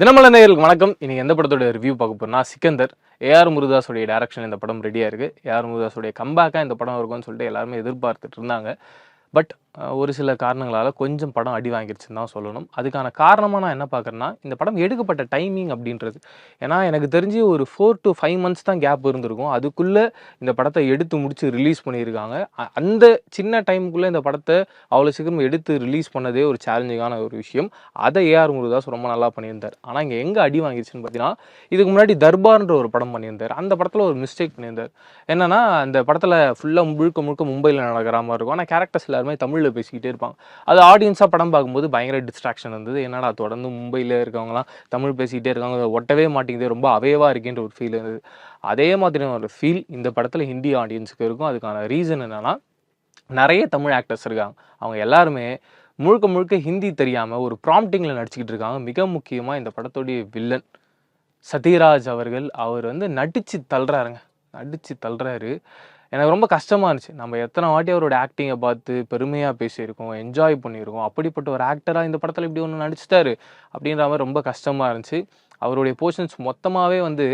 தினமல நேயர்களுக்கு வணக்கம். இன்னைக்கு எந்த படத்தோட ரிவ்யூ பார்க்க போறோம்னா சிக்கந்தர் ஏஆர் முருதாஸோடைய டைரக்ஷன் இந்த படம் ரெடியாக இருக்குது ஏஆர் முருதாஸோடைய கம்பேக்காக இந்த படம் இருக்கும்னு சொல்லிட்டு எல்லாருமே எதிர்பார்த்துட்டு இருந்தாங்க. பட் ஒரு சில காரணங்களால் கொஞ்சம் படம் அடி வாங்கிருச்சுன்னு தான் சொல்லணும். அதுக்கான காரணமாக நான் என்ன பார்க்குறேன்னா இந்த படம் எடுக்கப்பட்ட டைமிங் அப்படின்றது. ஏன்னா எனக்கு தெரிஞ்சு ஒரு ஃபோர் டு ஃபைவ் மந்த்ஸ் தான் கேப் இருந்திருக்கும். அதுக்குள்ளே இந்த படத்தை எடுத்து முடித்து ரிலீஸ் பண்ணியிருக்காங்க. அந்த சின்ன டைமுக்குள்ளே இந்த படத்தை அவ்வளோ சீக்கிரம் எடுத்து ரிலீஸ் பண்ணதே ஒரு சேலஞ்சிங்கான ஒரு விஷயம். அதை ஏஆர் முருதாஸ் ரொம்ப நல்லா பண்ணியிருந்தார். ஆனால் இங்கே எங்கே அடி வாங்கிருச்சுன்னு பார்த்தீங்கன்னா இதுக்கு முன்னாடி தர்பார்ன்ற ஒரு படம் பண்ணியிருந்தார். அந்த படத்தில் ஒரு மிஸ்டேக் பண்ணியிருந்தார். என்னென்னா அந்த படத்தில் ஃபுல்லாக முழுக்க முழுக்க மும்பையில் நடக்கிற மாதிரி இருக்கும். ஆனால் கேரக்டர்ஸ் எல்லாருமே தமிழில் பேசிக்கிட்டே இருப்பாங்க. அது ஆடியன்ஸாக படம் பார்க்கும்போது பயங்கர டிஸ்ட்ராக்ஷன் இருந்தது. என்னடா தொடர்ந்து மும்பையில் இருக்கவங்களாம் தமிழ் பேசிக்கிட்டே இருக்காங்க. அதை ஒட்டவே மாட்டேங்குது. ரொம்ப அவையவாக இருக்கேன்ற ஒரு ஃபீல் இருந்தது. அதே மாதிரியான ஒரு ஃபீல் இந்த படத்தில் ஹிந்தி ஆடியன்ஸுக்கு இருக்கும். அதுக்கான ரீசன் என்னென்னா நிறைய தமிழ் ஆக்டர்ஸ் இருக்காங்க. அவங்க எல்லாருமே முழுக்க முழுக்க ஹிந்தி தெரியாமல் ஒரு ப்ராம்ப்டிங்கில் நடிச்சுக்கிட்டு இருக்காங்க. மிக முக்கியமாக இந்த படத்துடைய வில்லன் சத்யராஜ் அவர்கள் அவர் வந்து நடித்து தள்ளுறாருங்க. நடித்து தள்ளுறாரு. எனக்கு ரொம்ப கஷ்டமாக இருந்துச்சு. நம்ம எத்தனை வாட்டி அவரோட ஆக்டிங்கை பார்த்து பெருமையாக பேசியிருக்கோம் என்ஜாய் பண்ணியிருக்கோம் அப்படிப்பட்ட ஒரு ஆக்டராக இந்த படத்தில் இப்படி ஒன்று நடிச்சிட்டாரு அப்படின்ற மாதிரி ரொம்ப கஷ்டமாக இருந்துச்சு. அவருடைய போர்ஷன்ஸ் மொத்தமாகவே வந்து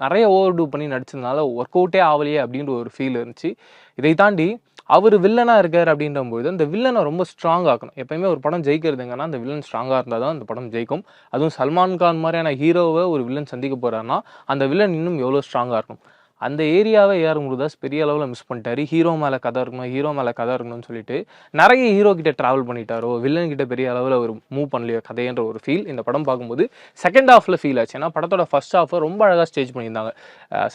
நிறைய ஓவர் டூ பண்ணி நடிச்சதுனால ஒர்க் அவுட்டே ஆகலையே அப்படின்ற ஒரு ஃபீல் இருந்துச்சு. இதை தாண்டி அவர் வில்லனாக இருக்கார் அப்படின்றபோது அந்த வில்லனை ரொம்ப ஸ்ட்ராங் ஆக்கணும். எப்பயுமே ஒரு படம் ஜெயிக்கிறதுங்கன்னா அந்த வில்லன் ஸ்ட்ராங்காக இருந்தால் தான் அந்த படம் ஜெயிக்கும். அதுவும் சல்மான் கான் மாதிரியான ஹீரோவை ஒரு வில்லன் சந்திக்க போகிறாருன்னா அந்த வில்லன் இன்னும் எவ்வளோ ஸ்ட்ராங்காக இருக்கும் அந்த ஏரியாவை ஏஆர் முருதாஸ் பெரிய அளவில் மிஸ் பண்ணிட்டாரு. ஹீரோ மேலே கதை இருக்கணும் ஹீரோ மேலே கதை இருக்கணும்னு சொல்லிட்டு நிறைய ஹீரோ கிட்ட ட்ராவல் பண்ணிட்டாரோ வில்லன் கிட்ட பெரிய அளவில் ஒரு மூவ் பண்ணலையோ கதைன்ற ஒரு ஃபீல் இந்த படம் பார்க்கும்போது செகண்ட் ஹாஃபில் ஃபீல் ஆச்சு. ஏன்னா படத்தோட ஃபர்ஸ்ட் ஹாஃபை ரொம்ப அழகாக ஸ்டேஜ் பண்ணியிருந்தாங்க.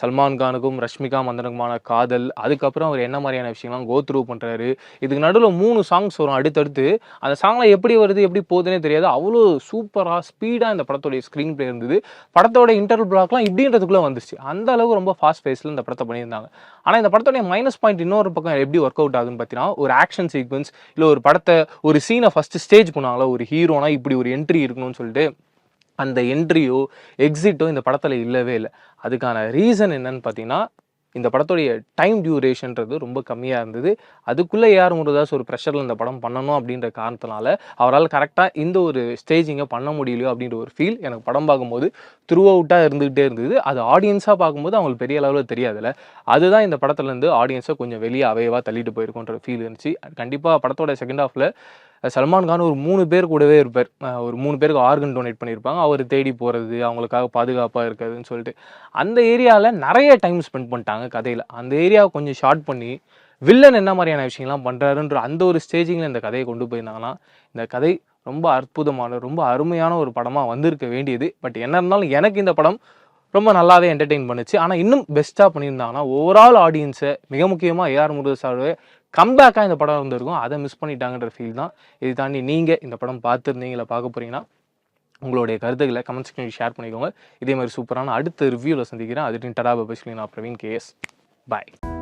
சல்மான் கானுக்கும் ரஷ்மிகா மந்தனுக்குமான காதல் அதுக்கப்புறம் அவர் என்ன மாதிரியான விஷயம்லாம் கோ த்ரூ பண்ணுறாரு இதுக்கு நடுவில் மூணு சாங்ஸ் வரும் அடுத்தடுத்து. அந்த சாங்லாம் எப்படி வருது எப்படி போகுதுன்னே தெரியாது. அவ்வளோ சூப்பராக ஸ்பீடாக இந்த படத்தோடைய ஸ்க்ரீன் பிளே இருந்தது. படத்தோட இன்டர்வல் பிளாக்லாம் இப்படின்றதுக்குள்ளே வந்துச்சு அந்த அளவுக்கு ரொம்ப ஃபாஸ்ட் ஸ்பேஸில் இந்த படத்தை பண்ணியிருந்தாங்க. ஆனால் இந்த படத்தோடைய மைனஸ் பாயிண்ட் இன்னொரு பக்கம் எப்படி ஒர்க் அவுட் ஆகுதுன்னு பார்த்தீங்கன்னா ஒரு ஆக்ஷன் சீக்வன்ஸ் இல்லை ஒரு படத்தை ஒரு சீனை ஃபஸ்ட்டு ஸ்டேஜ் பண்ணுவாங்களா ஒரு ஹீரோனா இப்படி ஒரு என்ட்ரி இருக்கணும்னு சொல்லிட்டு அந்த என்ட்ரியோ எக்ஸிட்டோ இந்த படத்தில் இல்லவே இல்லை. அதுக்கான ரீசன் என்னன்னு பார்த்தீங்கன்னா இந்த படத்துடைய டைம் டியூரேஷன்றது ரொம்ப கம்மியாக இருந்தது. அதுக்குள்ளே ஏஆர் முருதாஸ் ஒரு ப்ரெஷரில் இந்த படம் பண்ணணும் அப்படின்ற காரணத்தினால அவரால் கரெக்டாக இந்த ஒரு ஸ்டேஜிங்கை பண்ண முடியலையோ அப்படின்ற ஒரு ஃபீல் எனக்கு படம் பார்க்கும்போது த்ரூ அவுட்டாக இருந்துகிட்டே இருந்தது. அது ஆடியன்ஸாக பார்க்கும்போது அவங்களுக்கு பெரிய அளவில் தெரியாதுல்ல. அதுதான் இந்த படத்துலேருந்து ஆடியன்ஸை கொஞ்சம் வெளியே அவையவாக தள்ளிட்டு போயிருக்கோன்ற ஃபீல் இருந்துச்சு. கண்டிப்பாக படத்தோட செகண்ட் ஹாஃபில் சல்மான் கான் ஒரு மூணு பேர் கூடவே இருப்பார். ஒரு மூணு பேருக்கு ஆர்கன் டொனேட் பண்ணியிருப்பாங்க. அவர் தேடி போகிறது அவங்களுக்காக பாதுகாப்பாக இருக்கிறதுன்னு சொல்லிட்டு. அந்த ஏரியாவில் நிறைய டைம் ஸ்பெண்ட் பண்ணிட்டாங்க கதையில். அந்த ஏரியாவை கொஞ்சம் ஷார்ட் பண்ணி வில்லன் என்ன மாதிரியான விஷயங்கள்லாம் பண்ணுறாருன்ற அந்த ஒரு ஸ்டேஜிங்கில் இந்த கதையை கொண்டு போயிருந்தாங்கன்னா இந்த கதை ரொம்ப அற்புதமான ரொம்ப அருமையான ஒரு படமாக வந்திருக்க வேண்டியது. பட் என்ன இருந்தாலும் எனக்கு இந்த படம் ரொம்ப நல்லாவே என்டர்டெயின் பண்ணுச்சு. ஆனால் இன்னும் பெஸ்ட்டாக பண்ணியிருந்தாங்கன்னா ஓவரால் ஆடியன்ஸை மிக முக்கியமாக ஏஆர் முருகசாரோட கம்பேக்காக இந்த படம் வந்திருக்கும். அதை மிஸ் பண்ணிட்டாங்கன்ற ஃபீல் தான். இது தாண்டி நீங்கள் இந்த படம் பார்த்துருந்தீங்களா பார்க்க போறீங்கன்னா உங்களுடைய கருத்துக்களை கமெண்ட் செக்ஷனில் ஷேர் பண்ணிக்கோங்க. இதே மாதிரி சூப்பரான அடுத்த ரிவ்யூவில் சந்திக்கிறேன். அது டடா பபிஸ்லி நான் பிரவீன் கேஎஸ் பாய்